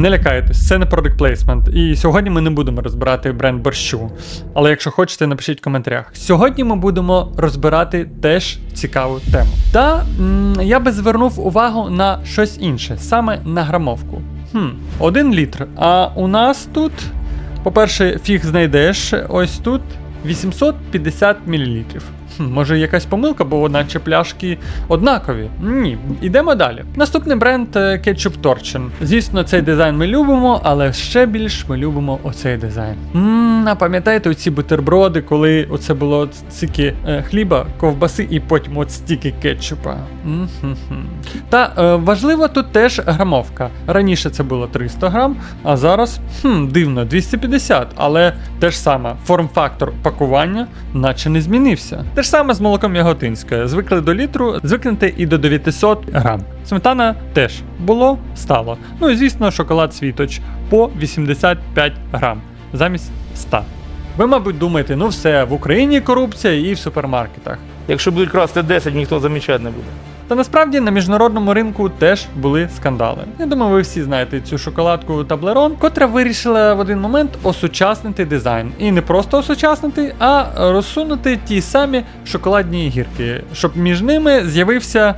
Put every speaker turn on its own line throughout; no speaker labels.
Не лякайтесь, це не product placement. І сьогодні ми не будемо розбирати бренд борщу. Але якщо хочете, напишіть в коментарях. Сьогодні ми будемо розбирати теж цікаву тему. Та м, я би звернув увагу на щось інше, саме на грамовку. Хм, один літр. А у нас тут, по-перше, фіг знайдеш ось тут 850 мл. Може якась помилка, бо наче пляшки однакові. Ні, ідемо далі. Наступний бренд Ketchup Torчин. Звісно, цей дизайн ми любимо, але ще більш ми любимо оцей дизайн. Ммм, а пам'ятаєте оці бутерброди, коли оце було стільки е, хліба, ковбаси і потім от стільки кетчупа. М-хм-хм. Та е, важливо тут теж грамовка. Раніше це було 300 грам, а зараз хм, дивно, 250, але те ж саме, форм-фактор пакування наче не змінився. Те саме з молоком яготинське. Звикли до літру, звикнете і до 900 грам. Сметана теж було, стало. Ну і звісно, шоколад світоч по 85 грам замість 100. Ви, мабуть, думаєте, ну все, в Україні корупція і в супермаркетах.
Якщо будуть красти 10, ніхто замічати не буде.
Та насправді на міжнародному ринку теж були скандали. Я думаю, ви всі знаєте цю шоколадку Таблерон, котра вирішила в один момент осучаснити дизайн. І не просто осучаснити, а розсунути ті самі шоколадні гірки, щоб між ними з'явився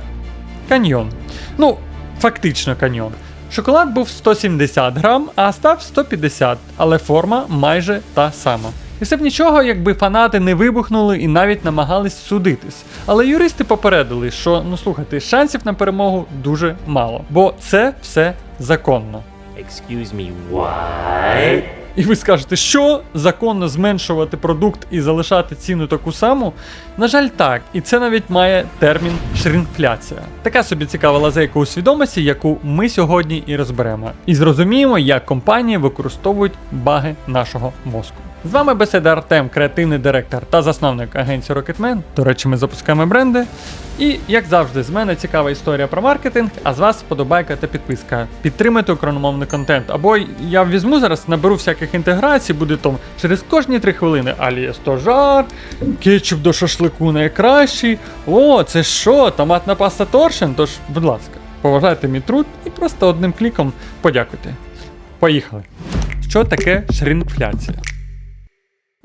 каньйон. Ну, фактично каньйон. Шоколад був 170 грам, а став 150, але форма майже та сама. І все б нічого, якби фанати не вибухнули і навіть намагались судитись. Але юристи попередили, що ну слухайте, шансів на перемогу дуже мало, бо це все законно.
Excuse me, what?
І ви скажете, що законно зменшувати продукт і залишати ціну таку саму? На жаль, так, і це навіть має термін шринфляція. Така собі цікава лазейка у свідомості, яку ми сьогодні і розберемо. І зрозуміємо, як компанії використовують баги нашого мозку. З вами бесіда Артем, креативний директор та засновник агенції Rocketman. До речі, ми запускаємо бренди. І як завжди, з мене цікава історія про маркетинг, а з вас вподобайка та підписка. Підтримайте україномовний контент. Або я візьму зараз, наберу всяких інтеграцій, буде там через кожні 3 хвилини Аліє стожар, кетчуп до шашлику найкращий. О, це що? Томатна паста торшен? Тож, будь ласка, поважайте мій труд і просто одним кліком подякуйте. Поїхали. Що таке шринфляція?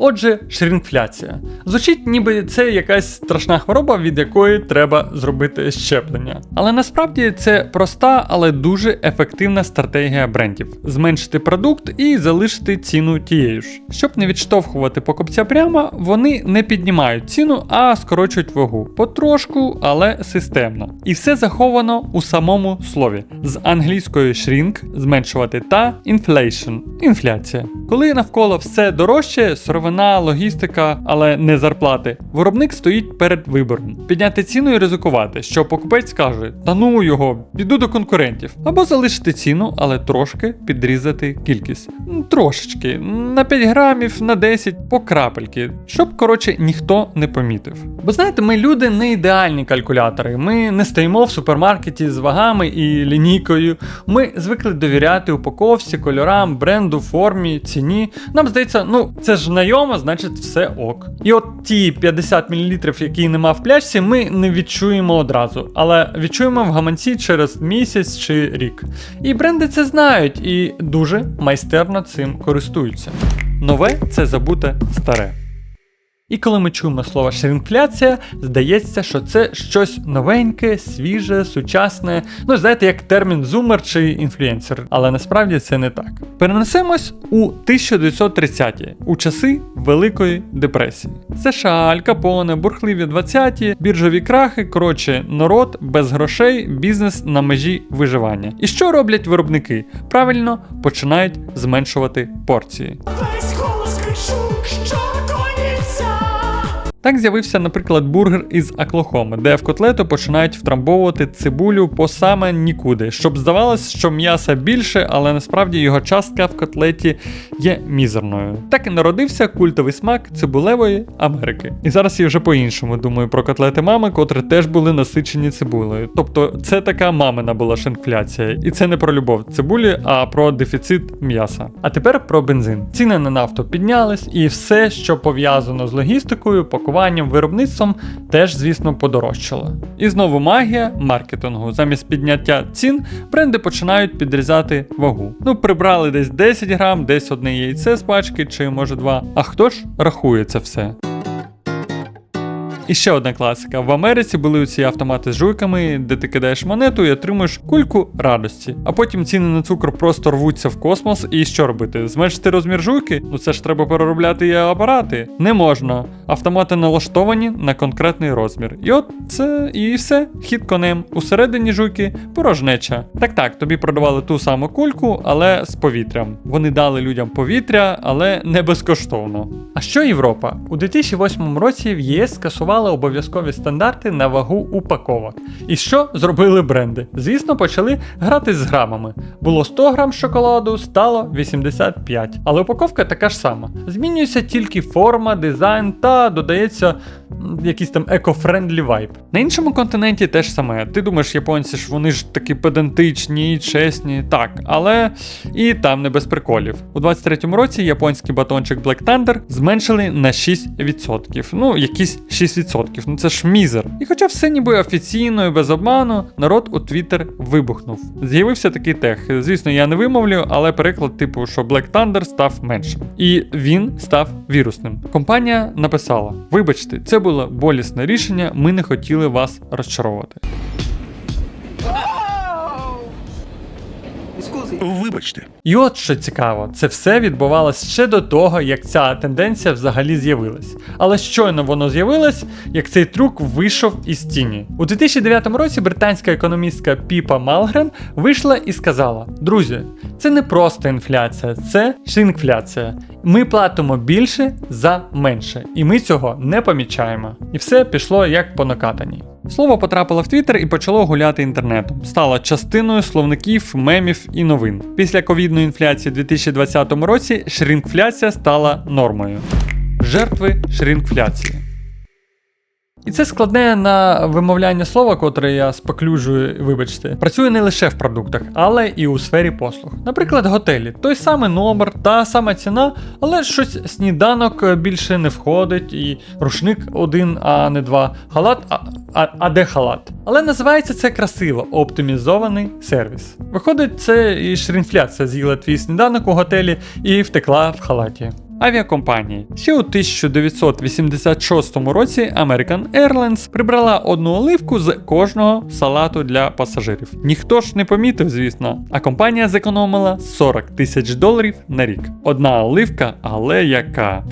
Отже, шринфляція. Звучить, ніби це якась страшна хвороба, від якої треба зробити щеплення. Але насправді це проста, але дуже ефективна стратегія брендів: зменшити продукт і залишити ціну тією ж. Щоб не відштовхувати покупця прямо, вони не піднімають ціну, а скорочують вагу. Потрошку, але системно. І все заховано у самому слові з англійської shrink зменшувати та inflation інфляція. Коли навколо все дорожче, сировина, логістика, але не зарплати, виробник стоїть перед вибором: підняти ціну і ризикувати, що покупець каже: та ну його, піду до конкурентів, або залишити ціну, але трошки підрізати кількість. Трошечки, на 5 грамів, на 10, по крапельки, щоб коротше ніхто не помітив. Бо знаєте, ми люди не ідеальні калькулятори. Ми не стоїмо в супермаркеті з вагами і лінійкою. Ми звикли довіряти упаковці, кольорам, бренду, формі, ціні. Нам здається, ну це ж знайомо, значить все ок. І от ті 50 мл, які нема в пляшці, ми не відчуємо одразу, але відчуємо в гаманці через місяць чи рік. І бренди це знають і дуже майстерно цим користуються. Нове це забуте старе. І коли ми чуємо слово шринфляція, здається, що це щось новеньке, свіже, сучасне. Ну, знаєте, як термін зумер чи інфлюенсер, але насправді це не так. Перенесемось у 1930-ті, у часи Великої депресії. США, Аль Капоне, бурхливі 20-ті, біржові крахи, коротше, народ без грошей, бізнес на межі виживання. І що роблять виробники? Правильно починають зменшувати порції.
Весь голос кричу.
Так з'явився, наприклад, бургер із Аклохоми, де в котлету починають втрамбовувати цибулю по саме нікуди, щоб здавалось, що м'яса більше, але насправді його частка в котлеті є мізерною. Так і народився культовий смак цибулевої Америки. І зараз я вже по-іншому думаю про котлети мами, котрі теж були насичені цибулею. Тобто це така мамина була шинфляція. І це не про любов цибулі, а про дефіцит м'яса. А тепер про бензин. Ціни на нафту піднялись, і все, що пов'язано з логістикою, упакуванням, виробництвом теж, звісно, подорожчало. І знову магія маркетингу. Замість підняття цін бренди починають підрізати вагу. Ну, прибрали десь 10 грам, десь одне яйце з пачки, чи може два. А хто ж рахує це все? І ще одна класика. В Америці були ці автомати з жуйками, де ти кидаєш монету і отримуєш кульку радості. А потім ціни на цукор просто рвуться в космос. І що робити? Зменшити розмір жуйки? Ну це ж треба переробляти і апарати. Не можна. Автомати налаштовані на конкретний розмір. І от це і все. Хід конем. Усередині жуйки порожнеча. Так так, тобі продавали ту саму кульку, але з повітрям. Вони дали людям повітря, але не безкоштовно. А що Європа? У 2008 році в єС скасували обов'язкові стандарти на вагу упаковок. І що зробили бренди? Звісно, почали грати з грамами. Було 100 грам шоколаду, стало 85. Але упаковка така ж сама. Змінюється тільки форма, дизайн та додається якийсь там еко-френдлі вайб. На іншому континенті теж саме. Ти думаєш, японці ж вони ж такі педантичні, чесні, так, але і там не без приколів. У 23-му році японський батончик Black Thunder зменшили на 6%. Ну, якісь 6%. Ну це ж мізер. І хоча все ніби офіційно і без обману, народ у Twitter вибухнув. З'явився такий тех. Звісно, я не вимовлю, але переклад, типу, що Black Thunder став меншим. І він став вірусним. Компанія написала: Вибачте, це було болісне рішення, ми не хотіли вас розчаровувати.
Вибачте.
І от що цікаво, це все відбувалося ще до того, як ця тенденція взагалі з'явилась. Але щойно воно з'явилось, як цей трюк вийшов із тіні. У 2009 році британська економістка Піпа Малгрен вийшла і сказала: Друзі, це не просто інфляція, це шинкфляція. Ми платимо більше за менше, і ми цього не помічаємо. І все пішло як по накатаній. Слово потрапило в Твіттер і почало гуляти інтернетом. Стало частиною словників, мемів і новин. Після ковідної інфляції у 2020 році шрінкфляція стала нормою. Жертви шрінкфляції. І це складне на вимовляння слова, котре я споклюжую, вибачте, працює не лише в продуктах, але і у сфері послуг. Наприклад, готелі. Той самий номер, та сама ціна, але щось сніданок більше не входить, і рушник один, а не два. Халат, а, а, а де халат? Але називається це красиво, оптимізований сервіс. Виходить, це і шрінфляція з'їла твій сніданок у готелі і втекла в халаті. Авіакомпанії. Ще у 1986 році American Airlines прибрала одну оливку з кожного салату для пасажирів. Ніхто ж не помітив, звісно. А компанія зекономила 40 тисяч доларів на рік. Одна оливка, але яка.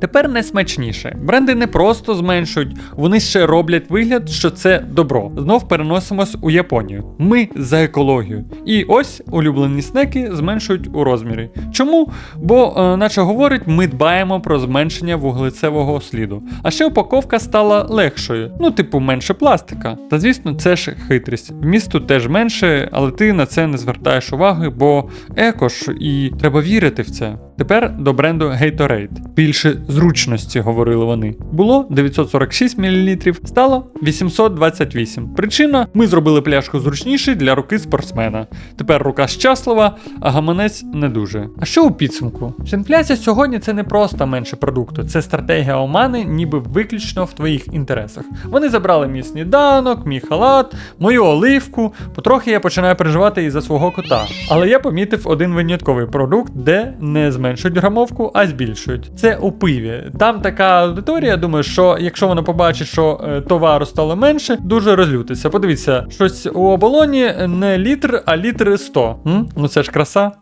Тепер найсмачніше. Бренди не просто зменшують, вони ще роблять вигляд, що це добро. Знов переносимось у Японію. Ми за екологію. І ось улюблені снеки зменшують у розмірі. Чому? Бо, е, наче говорить, ми дбаємо про зменшення вуглецевого сліду. А ще упаковка стала легшою, ну, типу, менше пластика. Та звісно, це ж хитрість. Вмісту теж менше, але ти на це не звертаєш уваги, бо еко ж і треба вірити в це. Тепер до бренду Gatorade. Більше зручності, говорили вони. Було 946 мл, стало 828. Причина: ми зробили пляшку зручніше для руки спортсмена. Тепер рука щаслива, а гаманець не дуже. А що у підсумку? Інфляція сьогодні це не просто менше продукту, це стратегія омани, ніби виключно в твоїх інтересах. Вони забрали мій сніданок, мій халат, мою оливку. Потрохи я починаю переживати і за свого кота. Але я помітив один винятковий продукт, де не зменшують грамовку, а збільшують. Це у пиві. Там така аудиторія, думаю, що якщо вона побачить, що е, товару стало менше, дуже розлютиться. Подивіться, щось у оболоні не літр, а літр 100. М? Ну це ж краса.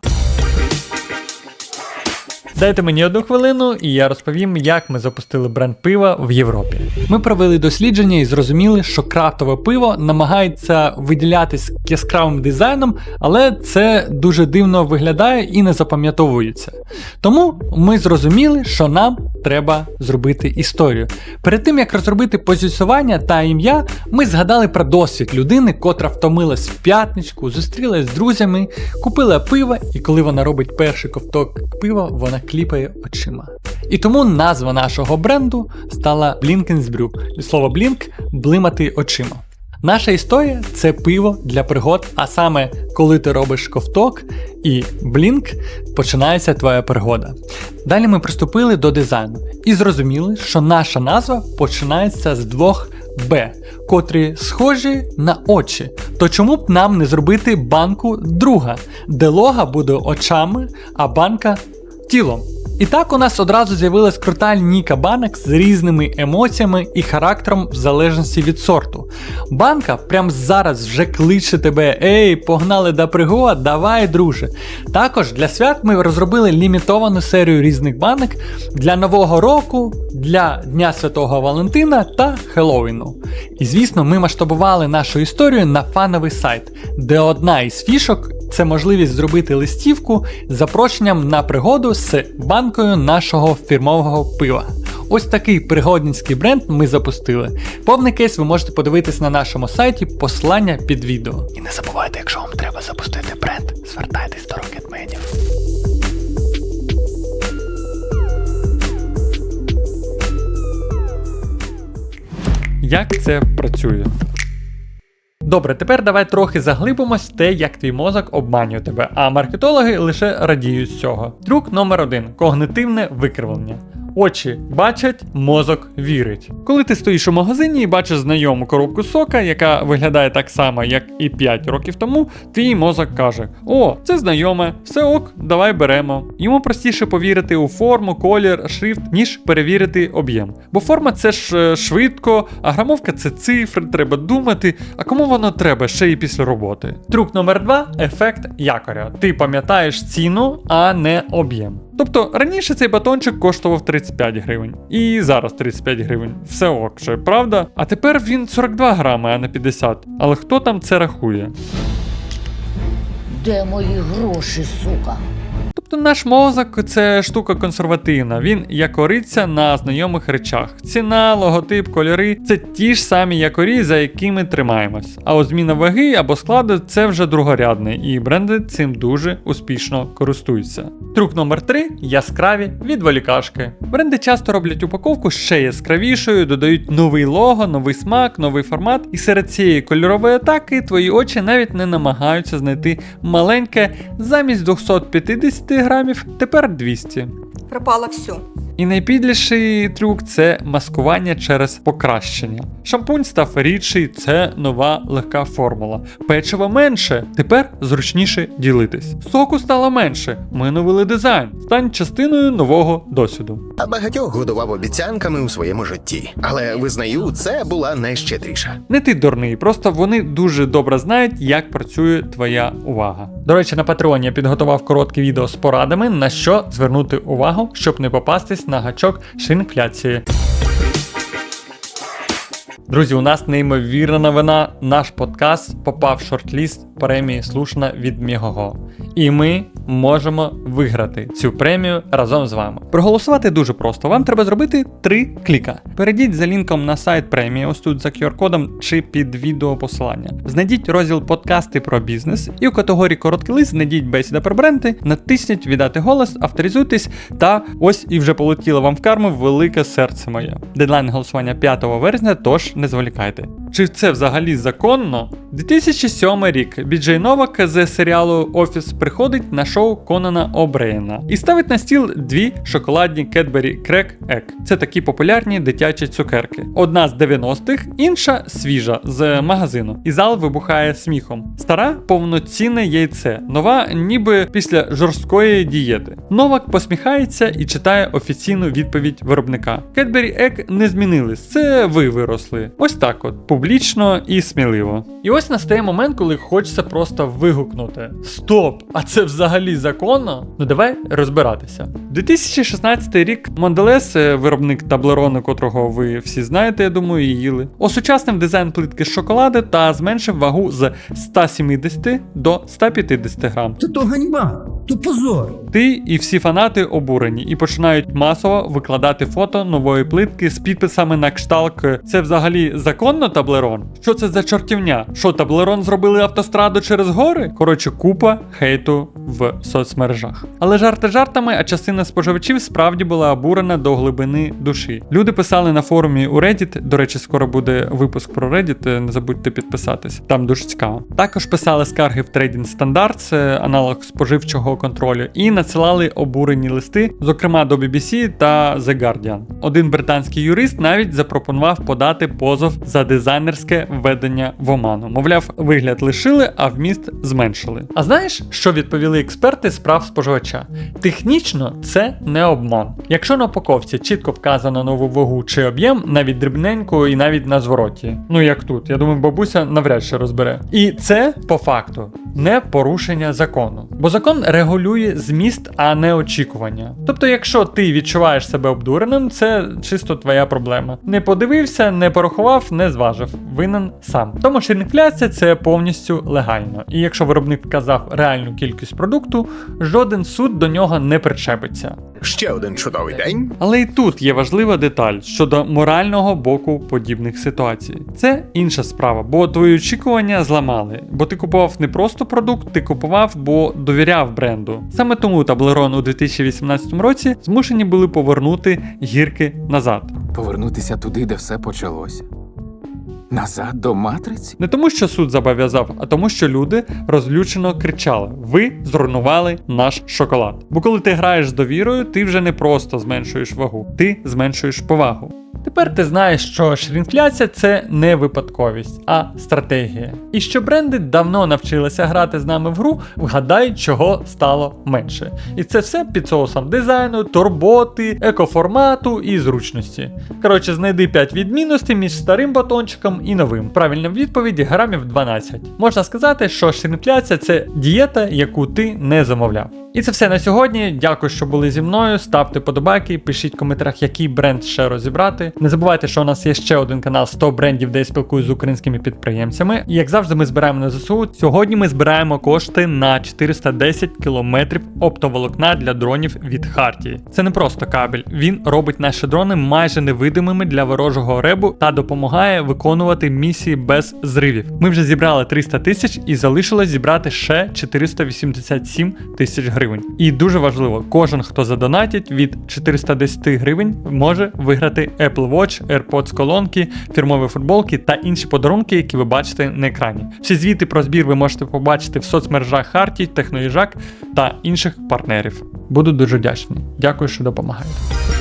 Дайте мені одну хвилину, і я розповім, як ми запустили бренд пива в Європі. Ми провели дослідження і зрозуміли, що крафтове пиво намагається виділятись яскравим дизайном, але це дуже дивно виглядає і не запам'ятовується. Тому ми зрозуміли, що нам треба зробити історію. Перед тим як розробити позиціювання та ім'я, ми згадали про досвід людини, котра втомилась в п'ятничку, зустрілась з друзями, купила пиво, і коли вона робить перший ковток пива, вона кліпає очима. І тому назва нашого бренду стала Blinkensbrew. Слово blink блимати очима. Наша історія це пиво для пригод, а саме коли ти робиш ковток і блінк, починається твоя пригода. Далі ми приступили до дизайну і зрозуміли, що наша назва починається з двох Б, котрі схожі на очі. То чому б нам не зробити банку друга, де лога буде очами, а банка тілом? І так у нас одразу з'явилась крута лінійка банок з різними емоціями і характером в залежності від сорту. Банка прямо зараз вже кличе тебе: Ей, погнали до пригод, давай, друже. Також для свят ми розробили лімітовану серію різних банок для Нового року, для Дня Святого Валентина та Хеллоуіну. І звісно, ми масштабували нашу історію на фановий сайт, де одна із фішок це можливість зробити листівку з запрошенням на пригоду з банкою нашого фірмового пива. Ось такий пригодницький бренд ми запустили. Повний кейс ви можете подивитись на нашому сайті, посилання під відео. І не забувайте, якщо вам треба запустити бренд, звертайтесь до рокетменів. Як це працює? Добре, тепер давай трохи заглибимось в те, як твій мозок обманює тебе, а маркетологи лише радіють з цього. Трюк номер один когнитивне викривлення. Очі бачать, мозок вірить. Коли ти стоїш у магазині і бачиш знайому коробку сока, яка виглядає так само, як і 5 років тому, твій мозок каже: О, це знайоме, все ок, давай беремо. Йому простіше повірити у форму, колір, шрифт, ніж перевірити об'єм. Бо форма це ж е, швидко, а грамовка це цифри, треба думати. А кому воно треба ще й після роботи? Трюк номер два ефект якоря. Ти пам'ятаєш ціну, а не об'єм. Тобто раніше цей батончик коштував 35 гривень, і зараз 35 гривень. Все ок, же, правда? А тепер він 42 грами, а не 50. Але хто там це рахує?
Де мої гроші, сука?
Тобто наш мозок це штука консервативна. Він якориться на знайомих речах. Ціна, логотип, кольори це ті ж самі якорі, за якими тримаємось. А от зміна ваги або складу це вже другорядне, і бренди цим дуже успішно користуються. Трюк номер 3 яскраві відволікашки. Бренди часто роблять упаковку ще яскравішою, додають новий лого, новий смак, новий формат, і серед цієї кольорової атаки твої очі навіть не намагаються знайти маленьке замість 250 грамів, тепер 200.
Пропало все.
І найпідліший трюк це маскування через покращення. Шампунь став рідший, це нова легка формула. Печива менше, тепер зручніше ділитись. Соку стало менше, ми новили дизайн. Стань частиною нового досвіду.
А багатьох годував обіцянками у своєму житті. Але визнаю, це була найщедріша.
Не ти дурний, просто вони дуже добре знають, як працює твоя увага. До речі, на Патреоні я підготував коротке відео з порадами, на що звернути увагу, щоб не попастись на гачок шинфляції. Друзі, у нас неймовірна новина. Наш подкаст попав в шорт-ліст премії Слушна від Мігого. І ми можемо виграти цю премію разом з вами. Проголосувати дуже просто. Вам треба зробити три кліка. Перейдіть за лінком на сайт премії, ось тут за QR-кодом чи під відео посилання. Знайдіть розділ подкасти про бізнес і у категорії короткий лист знайдіть бесіда про бренди, натисніть віддати голос, авторизуйтесь та ось і вже полетіло вам в карму велике серце моє. Дедлайн голосування 5 вересня, тож не зволікайте. Чи це взагалі законно? 2007 рік Біджей Новак з серіалу Офіс приходить на шоу Конана Обрейна і ставить на стіл дві шоколадні Cadbury Crack Egg. Це такі популярні дитячі цукерки. Одна з 90-х, інша свіжа з магазину. І зал вибухає сміхом. Стара повноцінне яйце, нова, ніби після жорсткої дієти. Новак посміхається і читає офіційну відповідь виробника. Cadbury Egg не змінились, це ви виросли. Ось так от, публічно і сміливо. І ось настає момент, коли хочеться просто вигукнути: Стоп! А це взагалі законно? Ну давай розбиратися. 2016 рік Mondelez, е, виробник таблерону, котрого ви всі знаєте, я думаю, і їли, осучаснив дизайн плитки з шоколаду та зменшив вагу з 170 до 150 грам.
Та то ганьба, то позор.
Ти і всі фанати обурені і починають масово викладати фото нової плитки з підписами на кшталт «Це взагалі законно таблерон? Що це за чортівня? Що таблерон зробили автостраду через гори? Коротше, купа хейту в соцмережах. Але жарти жартами, а частина споживачів справді була обурена до глибини душі. Люди писали на форумі у Reddit, до речі, скоро буде випуск про Reddit, не забудьте підписатись, там дуже цікаво. Також писали скарги в Trading Standards, це аналог споживчого контролю, і надсилали обурені листи, зокрема до BBC та The Guardian. Один британський юрист навіть запропонував подати позов за дизайнерське введення в оману. Мовляв, вигляд лишили, а вміст зменшили. А знаєш, що відповіли експерти з прав споживача? Технічно це не обман. Якщо на упаковці чітко вказано нову вагу чи об'єм, навіть дрібненько і навіть на звороті. Ну як тут, я думаю, бабуся навряд чи розбере. І це по факту не порушення закону. Бо закон регулює зміст, а не очікування. Тобто, якщо ти відчуваєш себе обдуреним, це чисто твоя проблема. Не подивився, не порахував, не зважив. Винен сам. Тому що інфляція це повністю легально. І якщо виробник вказав реальну кількість продукту, жоден суд до нього не причепиться.
Ще один чудовий день.
Але і тут є важлива деталь щодо морального боку подібних ситуацій. Це інша справа, бо твої очікування зламали, бо ти купував не просто продукт, ти купував, бо довіряв бренду. Саме тому Таблерон у 2018 році змушені були повернути гірки назад.
Повернутися туди, де все почалося. Назад до матриці?
Не тому, що суд зобов'язав, а тому, що люди розлючено кричали: Ви зруйнували наш шоколад. Бо коли ти граєш з довірою, ти вже не просто зменшуєш вагу, ти зменшуєш повагу. Тепер ти знаєш, що шрінфляція це не випадковість, а стратегія. І що бренди давно навчилися грати з нами в гру, вгадай, чого стало менше. І це все під соусом дизайну, турботи, екоформату і зручності. Коротше, знайди 5 відмінностей між старим батончиком і новим. Правильна відповідь грамів 12. Можна сказати, що шрінфляція це дієта, яку ти не замовляв. І це все на сьогодні. Дякую, що були зі мною. Ставте подобайки, пишіть в коментарях, який бренд ще розібрати. Не забувайте, що у нас є ще один канал 100 брендів, де я спілкуюсь з українськими підприємцями. І як завжди, ми збираємо на ЗСУ. Сьогодні ми збираємо кошти на 410 кілометрів оптоволокна для дронів від Хартії. Це не просто кабель. Він робить наші дрони майже невидимими для ворожого ребу та допомагає виконувати місії без зривів. Ми вже зібрали 300 тисяч і залишилось зібрати ще 487 тисяч гривень. І дуже важливо, кожен, хто задонатить від 410 гривень, може виграти Apple Watch, AirPods колонки, фірмові футболки та інші подарунки, які ви бачите на екрані. Всі звіти про збір ви можете побачити в соцмережах Харті, Техноїжак та інших партнерів. Буду дуже вдячний. Дякую, що допомагаєте.